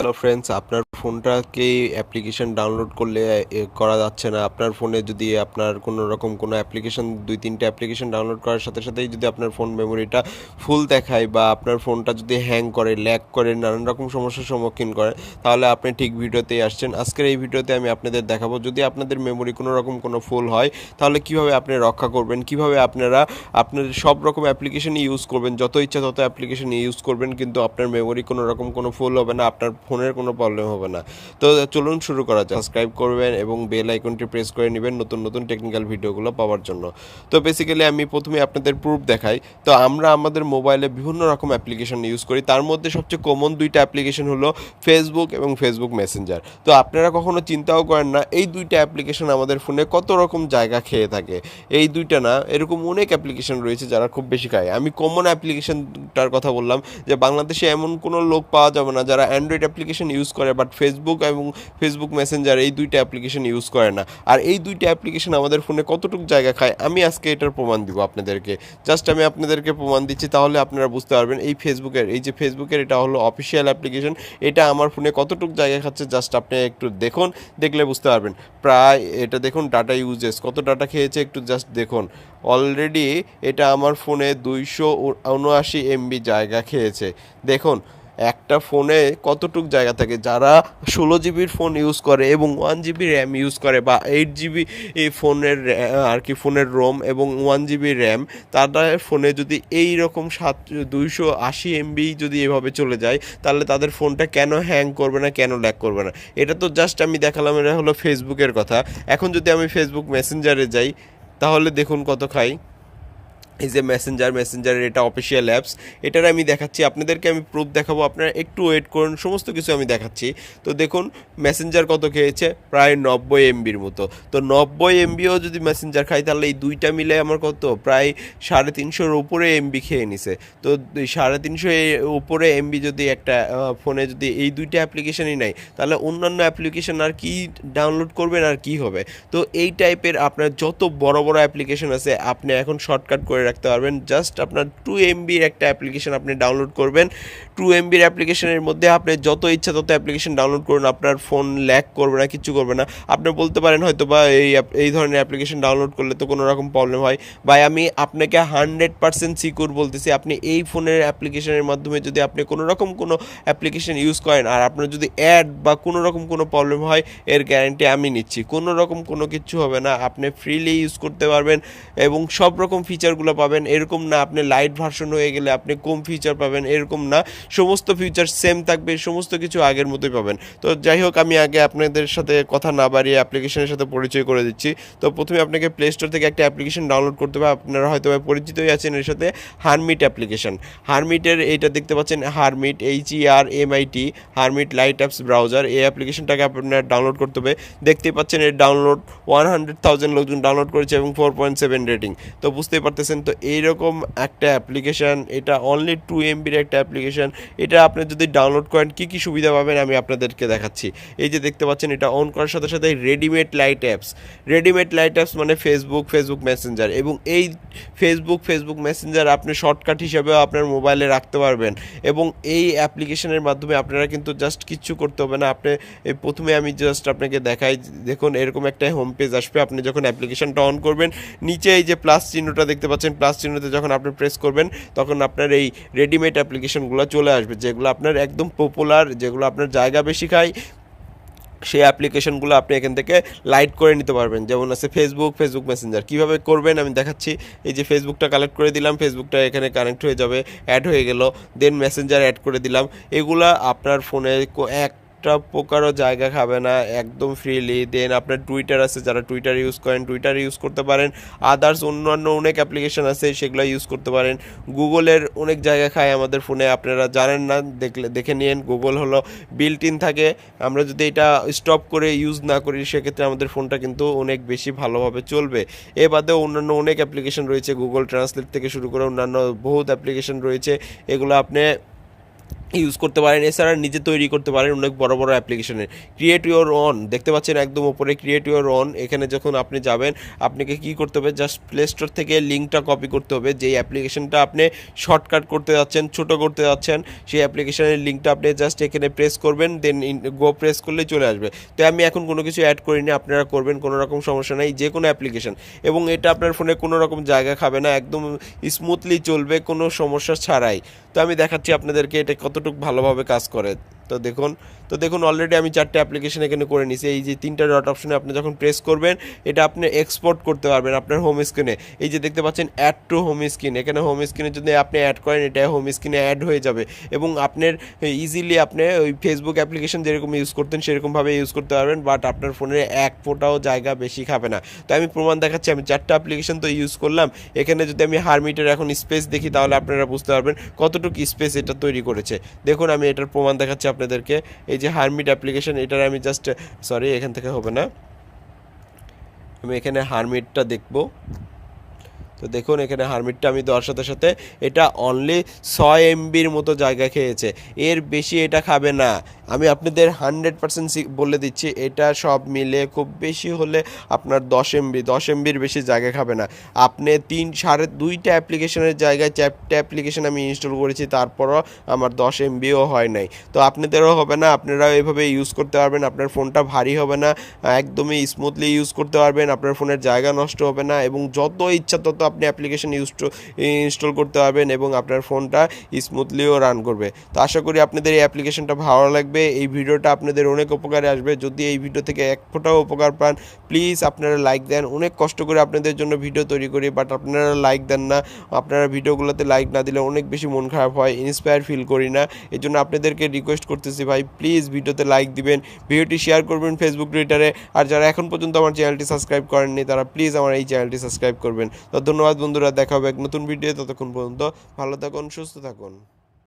Hello friends আপনার ফোনটাকে application download করলে করা যাচ্ছে না? আপনার ফোনে যদি আপনার কোনো রকম কোনো অ্যাপ্লিকেশন দুই, তিনটে অ্যাপ্লিকেশন ডাউনলোড করার সাথে সাথেই যদি আপনার ফোন মেমোরিটা ফুল দেখায় বা আপনার ফোনটা যদি হ্যাং করে ল্যাগ করে, নানান রকম সমস্যার সম্মুখীন করে, তাহলে আপনি ঠিক ভিডিওতেই আসছেন। আজকের এই ভিডিওতে আমি আপনাদের দেখাবো, যদি আপনাদের মেমোরি কোনো রকম কোনো ফুল হয়, তাহলে কীভাবে আপনি রক্ষা করবেন? কীভাবে আপনারা, আপনার সব রকম অ্যাপ্লিকেশন ইউজ করবেন? যত ইচ্ছা তত অ্যাপ্লিকেশন ইউজ করবেন, কিন্তু আপনার মেমোরি কোনো রকম কোনো ফুল হবে না, আপনার ফোনের কোনো প্রবলেম হবে না। তো চলুন শুরু করা যাক। সাবস্ক্রাইব করবেন এবং বেল আইকনটি প্রেস করে নেবেন নতুন নতুন টেকনিক্যাল ভিডিওগুলো পাওয়ার জন্য। তো বেসিক্যালি আমি প্রথমে আপনাদের প্রুফ দেখাই। তো আমরা আমাদের মোবাইলে বিভিন্ন রকম অ্যাপ্লিকেশন ইউজ করি। তার মধ্যে সবচেয়ে কমন দুইটা অ্যাপ্লিকেশন হলো ফেসবুক এবং ফেসবুক মেসেঞ্জার তো আপনারা কখনো চিন্তাও করেন না, এই দুইটা অ্যাপ্লিকেশন আমাদের ফোনে কত রকম জায়গা খেয়ে থাকে। এই দুইটা না, এরকম অনেক অ্যাপ্লিকেশন রয়েছে যারা খুব বেশি খায়। আমি কমন অ্যাপ্লিকেশনটার কথা বললাম যে বাংলাদেশে এমন কোনো লোক পাওয়া যাবে না যারা অ্যান্ড্রয়েড ইউজ করে বাট ফেসবুক এবং ফেসবুক মেসেঞ্জার এই দুইটা অ্যাপ্লিকেশন ইউজ করে না। আর এই দুইটা অ্যাপ্লিকেশন আমাদের ফোনে কতটুকু জায়গা খায়, আমি আজকে এটার প্রমাণ দিব আপনাদেরকে। জাস্ট আমি আপনাদেরকে প্রমাণ দিচ্ছি, তাহলে আপনারা বুঝতে পারবেন এই ফেসবুকের এই যে ফেসবুকের এটা হলো অফিসিয়াল অ্যাপ্লিকেশন এটা আমার ফোনে কতটুকু জায়গা খাচ্ছে জাস্ট আপনি একটু দেখুন, দেখলে বুঝতে পারবেন। প্রায় এটা দেখুন ডাটা ইউজেস কত ডাটা খেয়েছে একটু জাস্ট দেখুন। অলরেডি এটা আমার ফোনে দুইশো উনআশি এমবি জায়গা খেয়েছে। দেখুন একটা ফোনে কতটুক জায়গা থাকে? যারা ষোলো জিবির ফোন ইউজ করে এবং ওয়ান জিবি র্যাম ইউজ করে বা এইট জিবি ফোনের আর কি ফোনের রোম এবং ওয়ান জিবি র্যাম তাদের ফোনে যদি এই রকম সাত, দুইশো আশি এমবি যদি এভাবে চলে যায়, তাহলে তাদের ফোনটা কেন হ্যাং করবে না, কেন ল্যাক করবে না? এটা তো জাস্ট আমি দেখালাম, এটা হলো ফেসবুকের কথা। এখন যদি আমি ফেসবুক মেসেঞ্জারে যাই, তাহলে দেখুন কত খাই। এই যে মেসেঞ্জার মেসেঞ্জারের এটা অফিসিয়াল অ্যাপস এটার আমি দেখাচ্ছি। আপনাদেরকে আমি প্রুফ দেখাবো, আপনারা একটু ওয়েট করুন, সমস্ত কিছু আমি দেখাচ্ছি। তো দেখুন মেসেঞ্জার কত খেয়েছে? প্রায় নব্বই এমবির মতো। তো নব্বই এমবিও যদি মেসেঞ্জার খাই তাহলে এই দুইটা মিলে আমার কত? প্রায় সাড়ে তিনশোর উপরে এমবি খেয়ে নিছে। তো সাড়ে তিনশো উপরে এমবি যদি একটা ফোনে যদি এই দুইটা অ্যাপ্লিকেশনই নাই তাহলে অন্যান্য অ্যাপ্লিকেশন আর কি ডাউনলোড করবেন আর কি হবে? তো এই টাইপের আপনার যত বড় বড় অ্যাপ্লিকেশন আছে, আপনি এখন শর্টকাট করে রাখতে পারবেন। জাস্ট আপনার টু এমবির একটা অ্যাপ্লিকেশন আপনি ডাউনলোড করবেন। টু এমবির অ্যাপ্লিকেশনের মধ্যে আপনি যত ইচ্ছা তত অ্যাপ্লিকেশন ডাউনলোড করুন। আপনার ফোন ল্যাক করবে না, কিছু করবে না। আপনি বলতে পারেন হয়তো বা এই এই ধরনের অ্যাপ্লিকেশন ডাউনলোড করলে তো কোনো রকম প্রবলেম হয়। ভাই, আমি আপনাকে হান্ড্রেড পার্সেন্ট সিকিউর বলতেছি, আপনি এই ফোনের অ্যাপ্লিকেশনের মাধ্যমে যদি আপনি কোনো রকম কোনো অ্যাপ্লিকেশন ইউজ করেন, আর আপনার যদি অ্যাড বা কোনো রকম কোনো প্রবলেম হয়, এর গ্যারান্টি আমি নিচ্ছি। কোনো রকম কোনো কিছু হবে না। আপনি ফ্রিলি ইউজ করতে পারবেন এবং সব রকম ফিচারগুলো পাবেন, এরকম না আপনি লাইট ভার্সন হয়ে গেলে আপনি কম ফিচার পাবেন, এরকম না। সমস্ত ফিচার সেম থাকবে, সমস্ত কিছু আগের মতোই পাবেন। তো যাই হোক, আমি আগে আপনাদের সাথে কথা না বাড়িয়ে অ্যাপ্লিকেশনের সাথে পরিচয় করে দিচ্ছি। তো প্রথমে আপনাকে প্লে স্টোর থেকে একটা অ্যাপ্লিকেশন ডাউনলোড করতে হবে। আপনারা হয়তো পরিচিতই আছেন এর সাথে হারমিট অ্যাপ্লিকেশন হারমিটের এইটা দেখতে পাচ্ছেন Hermit H E R M I T Hermit lite apps browser এই অ্যাপ্লিকেশনটাকে আপনার ডাউনলোড করতে হবে। দেখতেই পাচ্ছেন, এর ডাউনলোড ওয়ান হান্ড্রেড থাউজেন্ড লোকজন ডাউনলোড করেছে এবং ফোর পয়েন্ট সেভেন রেটিং তো বুঝতেই পারতেছেন তো এইরকম একটা অ্যাপ্লিকেশন এটা অনলি টু এমবির একটা অ্যাপ্লিকেশন এটা আপনি যদি ডাউনলোড করেন, কী কী সুবিধা পাবেন আমি আপনাদেরকে দেখাচ্ছি। এই যে দেখতে পাচ্ছেন, এটা অন করার সাথে সাথে readymade lite apps readymade lite apps মানে ফেসবুক ফেসবুক মেসেঞ্জার এবং এই ফেসবুক ফেসবুক মেসেঞ্জার আপনি শর্টকাট হিসেবেও আপনার মোবাইলে রাখতে পারবেন এবং এই অ্যাপ্লিকেশনের মাধ্যমে আপনারা কিন্তু জাস্ট কিচ্ছু করতে হবে না। আপনি প্রথমে আমি জাস্ট আপনাকে দেখাই, দেখুন এরকম একটা হোম পেজ আসবে। আপনি যখন অ্যাপ্লিকেশনটা অন করবেন, নিচে এই যে প্লাস চিহ্নটা দেখতে পাচ্ছেন প্লাস চিহ্নতে যখন আপনি প্রেস করবেন, তখন আপনার এই রেডিমেড অ্যাপ্লিকেশনগুলো চলে আসবে, যেগুলো আপনার একদম পপুলার যেগুলো আপনার জায়গা বেশি খায়, সেই অ্যাপ্লিকেশনগুলো আপনি এখান থেকে লাইট করে নিতে পারবেন। যেমন আছে ফেসবুক ফেসবুক মেসেঞ্জার কীভাবে করবেন আমি দেখাচ্ছি। এই যে ফেসবুকটা কালেক্ট করে দিলাম ফেসবুকটা এখানে কানেক্ট হয়ে যাবে অ্যাড হয়ে গেল দেন মেসেঞ্জার অ্যাড করে দিলাম। এগুলা আপনার ফোনে কো- একটা প্রকারও জায়গা খাবে না, একদম ফ্রিলি দেন আপনার টুইটার আছে, যারা টুইটার ইউজ করেন টুইটার ইউজ করতে পারেন। আদার্স অন্যান্য অনেক অ্যাপ্লিকেশন আছে, সেগুলো ইউজ করতে পারেন। গুগলের অনেক জায়গা খায় আমাদের ফোনে আপনারা জানেন না, দেখলে, দেখে নিন গুগল হলো বিল্ট ইন থাকে। আমরা যদি এটা স্টপ করে ইউজ না করি, সেক্ষেত্রে আমাদের ফোনটা কিন্তু অনেক বেশি ভালোভাবে চলবে। এ বাদেও অন্যান্য অনেক অ্যাপ্লিকেশন রয়েছে গুগল ট্রান্সলেট থেকে শুরু করে অন্যান্য বহুত অ্যাপ্লিকেশন রয়েছে। এগুলো আপনি ইউজ করতে পারেন, এছাড়া নিজে তৈরি করতে পারেন অনেক বড় বড় অ্যাপ্লিকেশনের ক্রিয়েট ইউর অন দেখতে পাচ্ছেন একদম ওপরে ক্রিয়েট ইউর অন এখানে যখন আপনি যাবেন, আপনাকে কি করতে হবে? জাস্ট প্লে স্টোর থেকে লিঙ্কটা কপি করতে হবে, যেই অ্যাপ্লিকেশনটা আপনি শর্টকাট করতে যাচ্ছেন, ছোট করতে যাচ্ছেন, সেই অ্যাপ্লিকেশনের লিঙ্কটা আপনি জাস্ট এখানে প্রেস করবেন দেন গো প্রেস করলেই চলে আসবে। তো আমি এখন কোনো কিছু অ্যাড করিনি, আপনারা করবেন, কোনো রকম সমস্যা নাই, যে কোনো অ্যাপ্লিকেশন এবং এটা আপনার ফোনে কোনো রকম জায়গা খাবে না, একদম স্মুথলি চলবে, কোনো সমস্যা ছাড়াই। তো আমি দেখাচ্ছি আপনাদেরকে এটা কতটুকু ভালোভাবে কাজ করে তো দেখুন তো দেখুন অলরেডি আমি চারটে অ্যাপ্লিকেশন এখানে করে নিছি এই যে তিনটা ডট অপশনে আপনি যখন প্রেস করবেন, এটা আপনি এক্সপোর্ট করতে পারবেন আপনার হোম স্ক্রিনে এই যে দেখতে পাচ্ছেন অ্যাড টু হোম স্ক্রিন এখানে হোম স্ক্রিনে যদি আপনি অ্যাড করেন, এটা হোম স্ক্রিনে অ্যাড হয়ে যাবে। এবং আপনার ইজিলি আপনি ওই ফেসবুক অ্যাপ্লিকেশন যেরকম ইউজ করতেন, সেরকমভাবে ইউজ করতে পারবেন। বাট আপনার ফোনে এক ফোটাও জায়গা বেশি খাবে না। তো আমি প্রমাণ দেখাচ্ছি, আমি চারটা অ্যাপ্লিকেশন তো ইউজ করলাম। এখানে যদি আমি হারমিটের এখন স্পেস দেখি, তাহলে আপনারা বুঝতে পারবেন কতটুকু স্পেস এটা তৈরি করেছে। দেখুন, আমি এটার প্রমাণ দেখাচ্ছি আপনাদেরকে এই যে হারমিট অ্যাপ্লিকেশন এটার আমি জাস্ট সরি এখান থেকে হবে না। আমি এখানে হারমিটটা দেখব। তো দেখুন, এখানে হারমিটটা আমি দেওয়ার সাথে সাথে এটা অনলি ছয় এমবির মতো জায়গা খেয়েছে। এর বেশি এটা খাবে না। আমি আপনাদের হান্ড্রেড পার্সেন্ট বলে দিচ্ছি, এটা সব মিলে খুব বেশি হলে আপনার দশ এমবি দশ এমবির বেশি জায়গা খাবে না। আপনি তিন, সাড়ে দুইটা অ্যাপ্লিকেশনের জায়গায় চারটে অ্যাপ্লিকেশন আমি ইনস্টল করেছি, তারপরও আমার দশ এমবিও হয় নাই। তো আপনাদেরও হবে না, আপনারাও এভাবে ইউজ করতে পারবেন, আপনার ফোনটা ভারী হবে না, একদমই স্মুথলি ইউজ করতে পারবেন, আপনার ফোনের জায়গা নষ্ট হবে না, এবং যত ইচ্ছা তত আপনি অ্যাপ্লিকেশন ইউজ ইনস্টল করতে পারবেন এবং আপনার ফোনটা স্মুথলিও রান করবে। তো আশা করি আপনাদের এই অ্যাপ্লিকেশনটা ভালো লাগবে। এই ভিডিওটা আপনাদের অনেক উপকারে আসবে। যদি এই ভিডিও থেকে এক ফোটাও উপকার পান প্লিজ আপনারা লাইক দেন। অনেক কষ্ট করে আপনাদের জন্য ভিডিও তৈরি করি বাট আপনারা লাইক দেন না। আপনারা ভিডিওগুলোতে লাইক না দিলে অনেক বেশি মন খারাপ হয় ইন্সপায়ার ফিল করি না। এই জন্য আপনাদেরকে রিকোয়েস্ট করতেছি ভাই প্লিজ ভিডিওতে লাইক দিবেন। ভিডিওটি শেয়ার করবেন ফেসবুক টুইটারে আর যারা এখন পর্যন্ত আমার চ্যানেলটি সাবস্ক্রাইব করেননি, তারা প্লিজ আমার এই চ্যানেলটি সাবস্ক্রাইব করবেন। তো ধন্যবাদ বন্ধুরা দেখা হবে এক নতুন ভিডিও ততক্ষণ পর্যন্ত ভালো থাকুন সুস্থ থাকুন।